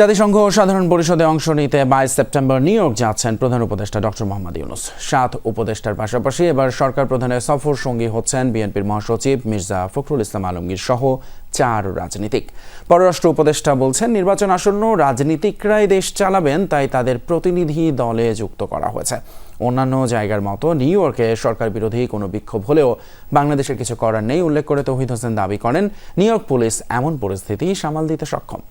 জাতিসংঘ সাধারণ পরিষদে অংশ নিতে বাইশ সেপ্টেম্বর নিউ ইয়র্ক যাচ্ছেন প্রধান উপদেষ্টা ডক্টর মোহাম্মদ ইউনুস। সাত উপদেষ্টার পাশাপাশি এবার সরকার প্রধানের সফর সঙ্গী হচ্ছেন বিএনপির মহাসচিব মির্জা ফখরুল ইসলাম আলমগীর সহ চার রাজনীতিক। পররাষ্ট্র উপদেষ্টা বলছেন, নির্বাচন আসন্ন, রাজনীতিকরাই দেশ চালাবেন, তাই তাদের প্রতিনিধি দলে যুক্ত করা হয়েছে। অন্যান্য জায়গার মতো নিউ ইয়র্কে সরকার বিরোধী কোনো বিক্ষোভ হলেও বাংলাদেশের কিছু করার নেই, উল্লেখ করে তৌহিদ হোসেন দাবি করেন, নিউ ইয়র্ক পুলিশ এমন পরিস্থিতি সামাল দিতে সক্ষম।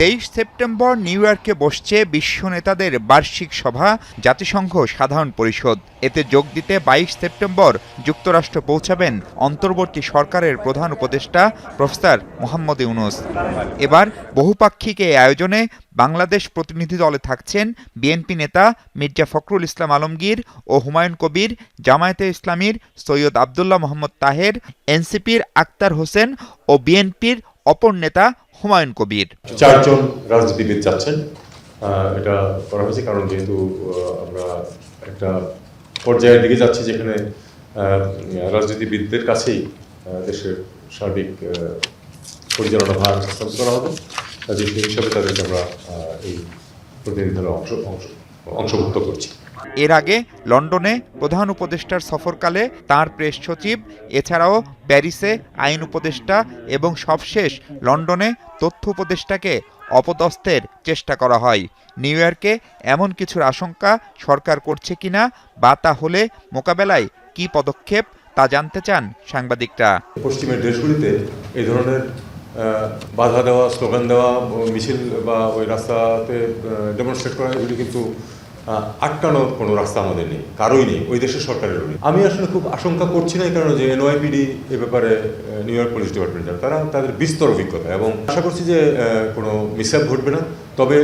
তেইশ সেপ্টেম্বর নিউ ইয়র্কে বসছে বিশ্ব নেতাদের বার্ষিক সভা, জাতিসংঘ সাধারণ পরিষদ। এতে যোগ দিতে বাইশ সেপ্টেম্বর যুক্তরাষ্ট্র পৌঁছাবেন অন্তর্বর্তী সরকারের প্রধান উপদেষ্টা প্রফেসর মোহাম্মদ ইউনুস। এবার বহুপাক্ষিক এই আয়োজনে বাংলাদেশ প্রতিনিধি দলে থাকছেন বিএনপি নেতা মির্জা ফখরুল ইসলাম আলমগীর ও হুমায়ুন কবির, জামায়াতে ইসলামীর সৈয়দ আবদুল্লাহ মোহাম্মদ তাহের, এনসিপির আক্তার হোসেন ও বিএনপির অপর নেতা হুমায়ুন কবির। চারজন রাজনীতিবিদ যাচ্ছেন। এটা করা হয়েছে কারণ যেহেতু আমরা একটা পর্যায়ের দিকে যাচ্ছি যেখানে রাজনীতিবিদদের কাছেই দেশের সার্বিক পরিচালনা ভার হস্তান্তর করা হবে। সেই হিসাবে তাদেরকে আমরা এই প্রতিনিধি দলে অংশ, অংশভুক্ত করছি। এর আগে লন্ডনে প্রধান উপদেষ্টার সফরকালে তার প্রেস সচিব, এছাড়াও প্যারিসে আইন উপদেষ্টা এবং সবশেষ লন্ডনে তথ্য উপদেষ্টাকে অপদস্থের চেষ্টা করা হয়। নিউ ইয়র্কে এমন কিছুর আশঙ্কা সরকার করছে কিনা বা তা হলে মোকাবেলায় কি পদক্ষেপ তা জানতে চান সাংবাদিকরা। পশ্চিমের দেশগুলিতে এই ধরনের বাধা দেওয়া, স্লোগান দেওয়া, মিছিল বা ওই রাস্তাতে ডেমনস্ট্রেট করা, এগুলি কিন্তু আটকানোর কোনো রাস্তা আমাদের নেই, কারোই নেই, ওই দেশের সরকারেরও নেই। আমি আসলে খুব আশঙ্কা করছি না এই কারণে যে এনওয়াইপিডি এ ব্যাপারে নিউ ইয়র্ক পুলিশ ডিপার্টমেন্ট তারা তাদের বিস্তর অভিজ্ঞতা এবং আশা করছি যে কোনো মিসঅ্যাপ ঘটবে না। তবে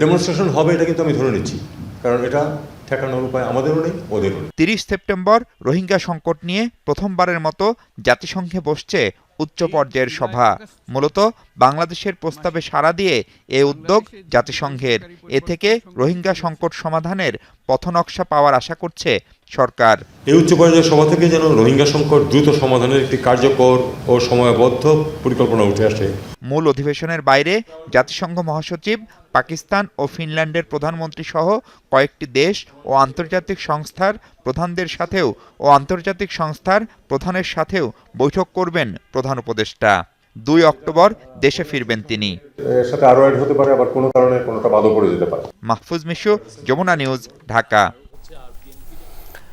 ডেমনস্ট্রেশন হবে এটা কিন্তু আমি ধরে নিচ্ছি, কারণ এটা ঠেকানোর উপায় আমাদেরও নেই, ওদেরও নেই। তিরিশ সেপ্টেম্বর রোহিঙ্গা সংকট নিয়ে প্রথমবারের মতো জাতিসংঘে বসছে উচ্চ পর্যায়ের সভা। মূলত বাংলাদেশের প্রস্তাবে সাড়া দিয়ে এ উদ্যোগ জাতিসংঘের। এ থেকে রোহিঙ্গা সংকট সমাধানের পথনকশা পাওয়ার আশা করছে সরকার। এই উচ্চ পর্যায়ের সভা থেকে যেন রোহিঙ্গা সংকট দ্রুত সমাধানের একটি কার্যকর ও সময়বদ্ধ পরিকল্পনা উঠে আসে। মূল অধিবেশনের বাইরে জাতিসংঘ মহাসচিব পাকিস্তান ও ফিনল্যান্ডের প্রধানমন্ত্রী সহ কয়েকটি দেশ ও আন্তর্জাতিক সংস্থার প্রধানদের সাথেও ও আন্তর্জাতিক সংস্থার প্রধানের সাথেও বৈঠক করবেন প্রধান উপদেষ্টা। দুই অক্টোবর দেশে ফিরবেন তিনি। সাথে আরও হতে পারে আবার কোনো কারণে কোনোটা বাদও পড়ে যেতে পারে। মাহফুজ মিশু যমুনা নিউজ ঢাকা।